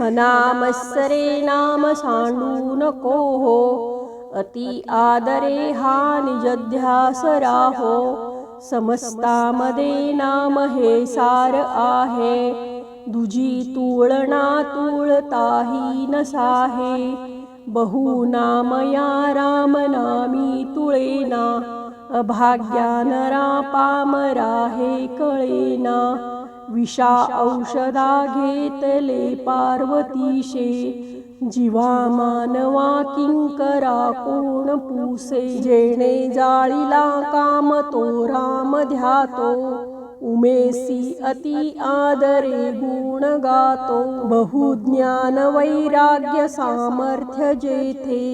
मनामत्सरे नाम सांडू नको हो अति आदरे हा निजध्यास राहो समस्तामध्ये नाम हे सार आहे। दुजी तुळना तुळताही नसाहे। बहु नाम या राम नामी तुळेना। अभाग्यानरा पामरा हे कळेना। विषा औषधा घेतले पार्वतीशे जीवा मानवा किंकरा कोण पुसे जेणे जाळीला काम तो राम ध्यातो उमेसी अति आदरे गुण गातो. बहुज्ञान वैराग्य सामर्थ्य जेथे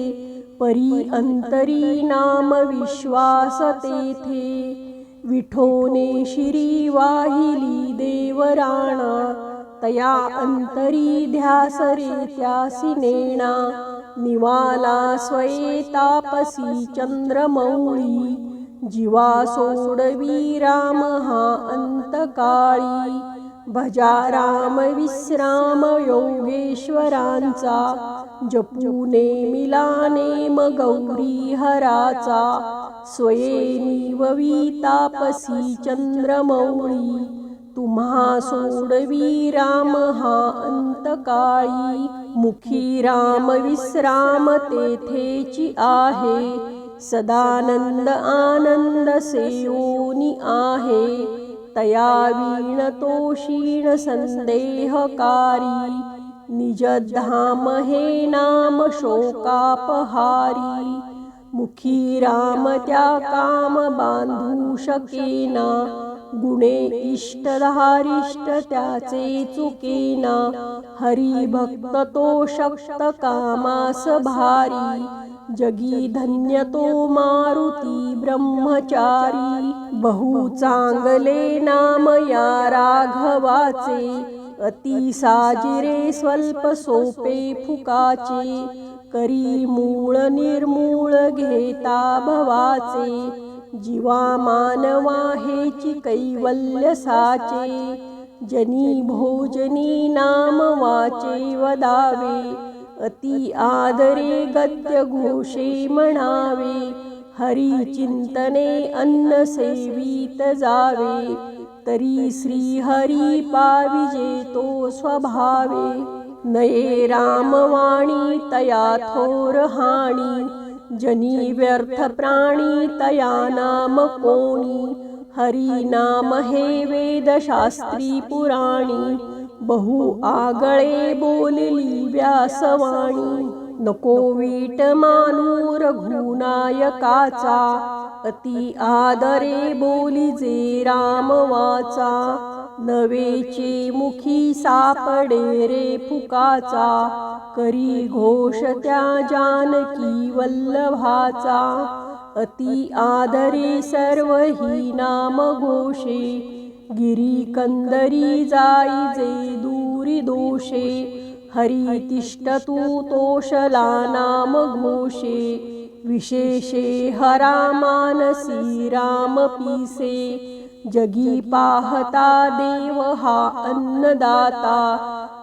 परी अंतरी नाम विश्वास तेथे विठोने शिरी वाहिली देवराणा तया अंतरी ध्यास रे त्यासी नेणा निवाला स्वये तापसी चंद्रमौळी जीवा सोडवी राम हा अंतकाळी भजा राम विश्राम योगेश्वरांचा जपूने मिलाने गौरी हराचा स्वये तापसी चंद्रमौळी तुम्हा सोडवी राम हा अंतकाळी मुखी राम विश्राम तेथेची आहे सदानंद आनंद सेयोनी आहे तया वीण तो क्षीण संदेहकारी निज धाम हे नाम शोकापहारी। मुखी राम त्या काम बांधू शकेना गुणे इष्टधारिष्ट त्याचे चुकेना। हरी भक्त तो शक्त कामास भारी। जगी धन्य तो मारुती ब्रह्मचारी। बहु चांगले नाम या राघवाचे अति साजिरे स्वल्प सोपे फुकाचे करी मूळ निर्मूळ घेता भवाचे जीवा मानवा हेची कैवल्य साचे जनी भोजनी नाम वाचे वदावे अति आदरे गद्य घोषे म्हणावे हरी चिंतने अन्न सेवित जावे तरी श्री हरी पाविजे तो स्वभावे नये रामवाणी तया थोर हाणी जनी व्यर्थ प्राणी तया नाम कोणी हरी नाम हे वेदशास्त्री पुराणी बहु आगळे बोलली व्यासवाणी नको वीट मानू रघुनायकाचा अति आदरे बोली जे राम वाचा नवेचे मुखी सापडे रे फुकाचा करी घोष त्या जानकी वल्लभाचा अति आदरे सर्व ही नाम घोषे गिरी कंदरी जाई जे दूरी दोषे हरी तिष्ठतु तोषला नाम घोषे. विशेषे हरा मानसी राम पीसे. जगी पाहता देव हा अन्नदाता.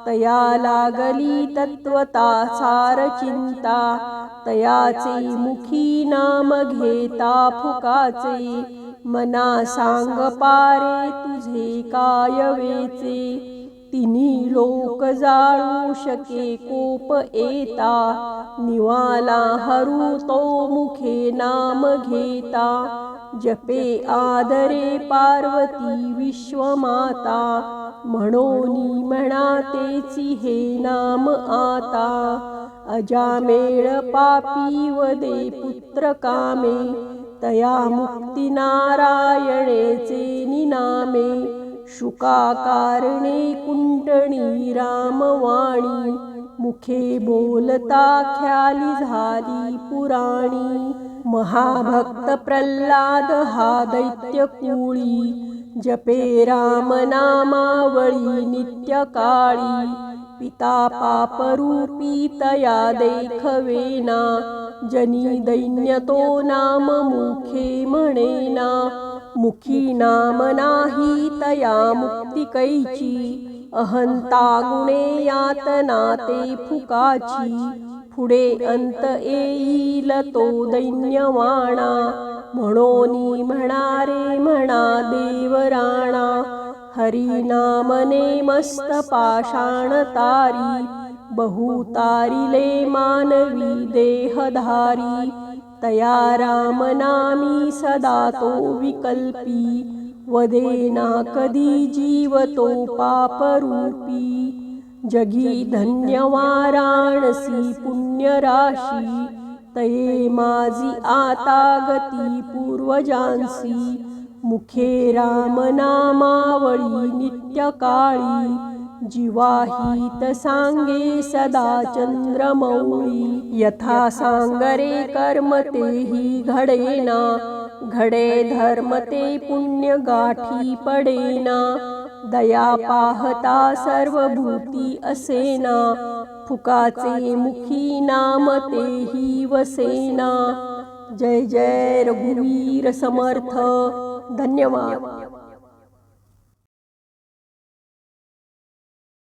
तया लागली तत्वता सार चिंता. तयाचे मुखी नाम घेता फुकाचे. मना सांग पारे तुझे काय वेचे. तिन्ही लोक जाळू शके कोप येता. निवाला हरू तो मुखे नाम घेता. जपे आदरे पार्वती विश्वमाता. म्हणोनी म्हणातेची हे नाम आता. अजामेळ पापी वदे पुत्र कामे. तया मुक्ती नारायणेचे निनामे. शुकाकारणे कुंटणी रामवाणी मुखे बोलता ख्याली झाली पुराणी महाभक्त प्रल्हाद हा दैत्य कुळी जपे राम नामावळी नित्य काळी पिता पापरूपी तया देखवेना जनी दैन्य तो नाम मुखे म्हणेना मुखी नाम नाही तया मुक्ती कैची। अहंता गुणे यातना ते फुकाची। पुढे अंत येईल तो दैन्यवाणा म्हणोनी म्हणारे म्हणा देवराणा। हरिनामने मस्त पाषाण तारी। बहुतारिले मानवी देहधारी। तया रामनामी सदा तो विकल्पी वदेना कधी जीवतो पापरूपी। जगी धन्यवाराणसी पुण्यराशी तये माझी आता गती पूर्वजांसी। मुखे रामनामावळी नित्यकाळी जीवाहित सांगे सदा चंद्रमौळी यथा सांगरे कर्म तेही घडेना घडे धर्म ते पुण्य गाठी पडेना दया पाहता सर्व भूती असेना फुकाचे मुखी नाम तेही वसेना. जय जय रघुवीर समर्थ. धन्यवाद.